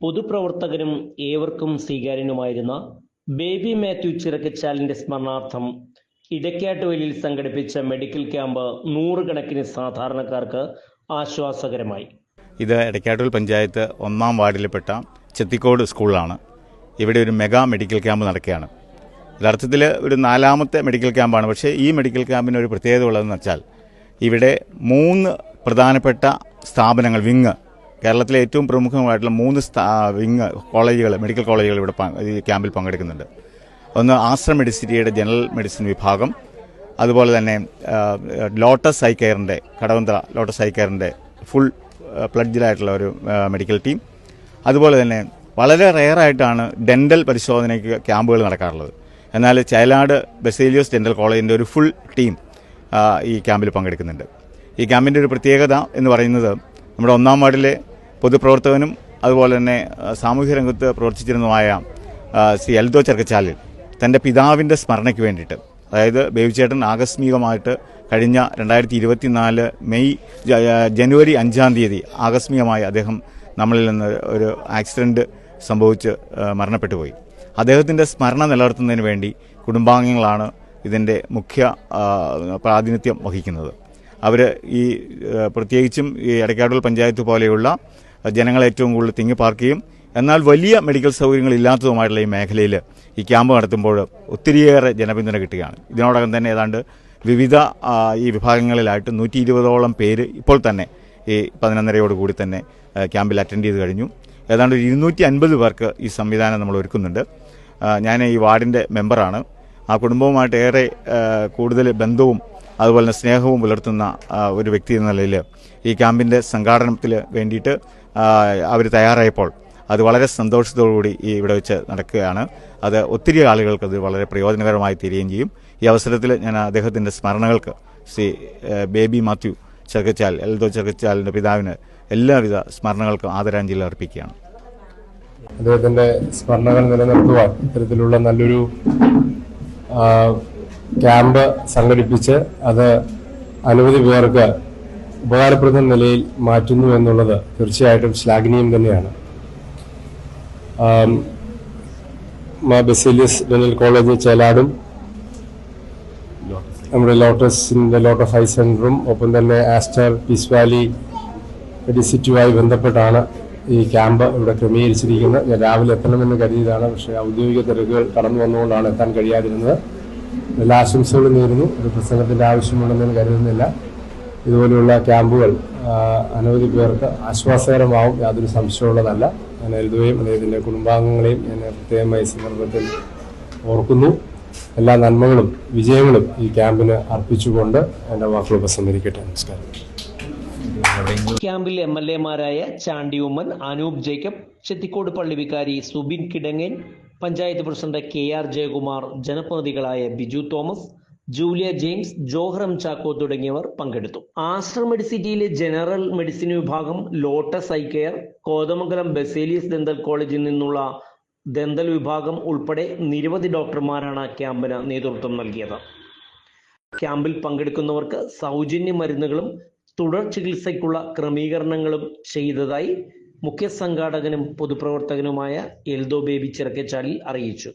പൊതുപ്രവർത്തകനും ഏവർക്കും സ്വീകാര്യനുമായിരുന്ന ബേബി മാത്യു ചിറക്കച്ചാലിന്റെ സ്മരണാർത്ഥം ഇടയ്ക്കാട്ടുവലിയിൽ സംഘടിപ്പിച്ച medical camp നൂറുകണക്കിന് സാധാരണക്കാർക്ക് ആശ്വാസകരമായി. ഇത് ഇടയ്ക്കാട്ടുവൽ പഞ്ചായത്ത് ഒന്നാം വാർഡിൽപ്പെട്ട ചെത്തിക്കോട് സ്കൂളിലാണ്. ഇവിടെ ഒരു മെഗാ മെഡിക്കൽ ക്യാമ്പ് നടക്കുകയാണ്. യഥാർത്ഥത്തിൽ ഒരു നാലാമത്തെ മെഡിക്കൽ ക്യാമ്പാണ്. പക്ഷേ ഈ മെഡിക്കൽ ക്യാമ്പിന് ഒരു പ്രത്യേകത ഉള്ളതെന്ന് വെച്ചാൽ ഇവിടെ മൂന്ന് പ്രധാനപ്പെട്ട സ്ഥാപനങ്ങൾ വിങ് കേരളത്തിലെ ഏറ്റവും പ്രമുഖമായിട്ടുള്ള മൂന്ന് വിങ് കോളേജുകൾ മെഡിക്കൽ കോളേജുകൾ ഇവിടെ ഈ ക്യാമ്പിൽ പങ്കെടുക്കുന്നുണ്ട്. ഒന്ന് ആശ്ര മെഡിസിറ്റിയുടെ ജനറൽ മെഡിസിൻ വിഭാഗം അതുപോലെ തന്നെ ലോട്ടസ് ഐ കെയറിന്റെ കടവന്ത്ര ലോട്ടസ് ഐ കെയറിന്റെ ഫുൾ പ്ലഡ്ജിലായിട്ടുള്ള ഒരു മെഡിക്കൽ ടീം. അതുപോലെ തന്നെ വളരെ റെയറായിട്ടാണ് ഡെന്റൽ പരിശോധനയ്ക്ക് ക്യാമ്പുകൾ നടക്കാറുള്ളത്. എന്നാൽ ചയലാട് ബസേലിയോസ് ഡെന്റൽ കോളേജിന്റെ ഒരു ഫുൾ ടീം ഈ ക്യാമ്പിൽ പങ്കെടുക്കുന്നുണ്ട്. ഈ ക്യാമ്പിന്റെ ഒരു പ്രത്യേകത എന്ന് പറയുന്നത് നമ്മുടെ ഒന്നാം വാർഡിലെ പൊതുപ്രവർത്തകനും അതുപോലെ തന്നെ സാമൂഹ്യ രംഗത്ത് പ്രവർത്തിച്ചിരുന്നതുമായ ശ്രീ എൽദോ ചെറുക്കച്ചാലിൽ തന്റെ പിതാവിന്റെ സ്മരണയ്ക്ക് വേണ്ടിയിട്ട് അതായത് ബേബിച്ചേട്ടൻ ആകസ്മികമായിട്ട് കഴിഞ്ഞ രണ്ടായിരത്തി ഇരുപത്തിനാല് മെയ് ജനുവരി അഞ്ചാം തീയതി ആകസ്മികമായി അദ്ദേഹം നമ്മളിൽ നിന്ന് ഒരു ആക്സിഡന്റ് സംഭവിച്ച് മരണപ്പെട്ടു പോയി. അദ്ദേഹത്തിന്റെ സ്മരണ നിലനിർത്തുന്നതിന് വേണ്ടി കുടുംബാംഗങ്ങളാണ് ഇതിന്റെ മുഖ്യ പ്രാതിനിധ്യം വഹിക്കുന്നത്. അവർ ഈ പ്രത്യേകിച്ചും ഈ എടക്കാടുകൾ പഞ്ചായത്ത് പോലെയുള്ള ജനങ്ങൾ ഏറ്റവും കൂടുതൽ തിങ്ങി പാർക്കുകയും എന്നാൽ വലിയ മെഡിക്കൽ സൗകര്യങ്ങൾ ഇല്ലാത്തതുമായിട്ടുള്ള ഈ മേഖലയിൽ ഈ ക്യാമ്പ് നടത്തുമ്പോൾ ഒത്തിരിയേറെ ജനപിന്തുണ കിട്ടുകയാണ്. ഇതിനോടകം തന്നെ ഏതാണ്ട് വിവിധ ഈ വിഭാഗങ്ങളിലായിട്ട് നൂറ്റി ഇരുപതോളം പേര് ഇപ്പോൾ തന്നെ ഈ പതിനൊന്നരയോട് കൂടി തന്നെ ക്യാമ്പിൽ അറ്റൻഡ് ചെയ്ത് കഴിഞ്ഞു. ഏതാണ്ട് ഒരു ഇരുന്നൂറ്റി അൻപത് പേർക്ക് ഈ സംവിധാനം നമ്മൾ ഒരുക്കുന്നുണ്ട്. ഞാൻ ഈ വാർഡിന്റെ മെമ്പറാണ്. ആ കുടുംബവുമായിട്ട് ഏറെ കൂടുതൽ ബന്ധവും അതുപോലെ തന്നെ സ്നേഹവും പുലർത്തുന്ന ഒരു വ്യക്തി എന്ന നിലയിൽ ഈ ക്യാമ്പിന്റെ സംഘാടനത്തിൽ വേണ്ടിയിട്ട് അവർ തയ്യാറായപ്പോൾ അത് വളരെ സന്തോഷത്തോടുകൂടി ഈ ഇവിടെ വെച്ച് നടക്കുകയാണ്. അത് ഒത്തിരി ആളുകൾക്ക് അത് വളരെ പ്രയോജനകരമായി തീരുകയും ചെയ്യും. ഈ അവസരത്തിൽ ഞാൻ അദ്ദേഹത്തിന്റെ സ്മരണകൾക്ക് ശ്രീ ബേബി മാത്യു ചെറുക്കച്ചാൽ എൽദോ ചെറുക്കച്ചാലിന്റെ പിതാവിന് എല്ലാവിധ സ്മരണകൾക്കും ആദരാഞ്ജലി അർപ്പിക്കുകയാണ്. അദ്ദേഹത്തിന്റെ സ്മരണകൾ നിലനിർത്തുവാൻ ഇത്തരത്തിലുള്ള നല്ലൊരു ക്യാമ്പ് സംഘടിപ്പിച്ച് അത് അനവധി പേർക്ക് ഉപകാരപ്രദ നിലയിൽ മാറ്റുന്നു എന്നുള്ളത് തീർച്ചയായിട്ടും ശ്ലാഘനീയം തന്നെയാണ്. ബെസിലിയസ് ഡെന്റൽ കോളേജ് ചേലാടും. നമ്മുടെ ലോട്ടസിന്റെ ലോട്ടസ് ഹൈ സെന്ററും ഒപ്പം തന്നെ ആസ്റ്റർ പീസ് വാലി ഡിസിറ്റുമായി ബന്ധപ്പെട്ടാണ് ഈ ക്യാമ്പ് ഇവിടെ ക്രമീകരിച്ചിരിക്കുന്നത്. ഞാൻ രാവിലെ എത്തണമെന്ന് കരുതിയതാണ് പക്ഷേ ഔദ്യോഗിക തിരക്കുകൾ കടന്നു വന്നുകൊണ്ടാണ് എത്താൻ കഴിയാതിരുന്നത്. എല്ലാ ആശംസകളും നേരുന്നു. ഒരു പ്രസംഗത്തിന്റെ ആവശ്യമുണ്ടെന്ന് കരുതുന്നില്ല. ഇതുപോലെയുള്ള ക്യാമ്പുകൾ അനവധി പേർക്ക് ആശ്വാസകരമാവും യാതൊരു സംശയമുള്ളതല്ല. ഞാൻ എഴുതുകയും അദ്ദേഹത്തിന്റെ കുടുംബാംഗങ്ങളെയും ഞാൻ പ്രത്യേകമായി സന്ദർഭത്തിൽ ഓർക്കുന്നു. എല്ലാ നന്മകളും വിജയങ്ങളും ഈ ക്യാമ്പിന് അർപ്പിച്ചുകൊണ്ട് എന്റെ വാക്കുകൾ ഉപസംഹരിക്കട്ടെ നമസ്കാരം. ക്യാമ്പിൽ എം എൽ എമാരായ ചാണ്ടി ഉമ്മൻ അനൂപ് ജേക്കബ് ചെത്തിക്കോട് പള്ളി വികാരി Subin Kidangan panchayat president K R Jayakumar ജനപ്രതിനിധികളായ Biju Thomas Julia James ജോഹറം Chacko തുടങ്ങിയവർ പങ്കെടുത്തു. ആശ്ര മെഡിസിറ്റിയിലെ ജനറൽ മെഡിസിൻ വിഭാഗം Lotus eye care Kothamangalam Baselius dental കോളേജിൽ നിന്നുള്ള ദന്തൽ വിഭാഗം ഉൾപ്പെടെ നിരവധി ഡോക്ടർമാരാണ് ക്യാമ്പിന് നേതൃത്വം നൽകിയത്. ക്യാമ്പിൽ പങ്കെടുക്കുന്നവർക്ക് സൗജന്യ മരുന്നുകളും തുടർ ചികിത്സയ്ക്കുള്ള ക്രമീകരണങ്ങളും ചെയ്തതായി മുഖ്യ സംഘാടകനും പൊതുപ്രവർത്തകനുമായ എൽദോ ബേബി ചിറക്കച്ചാലിൽ അറിയിച്ചു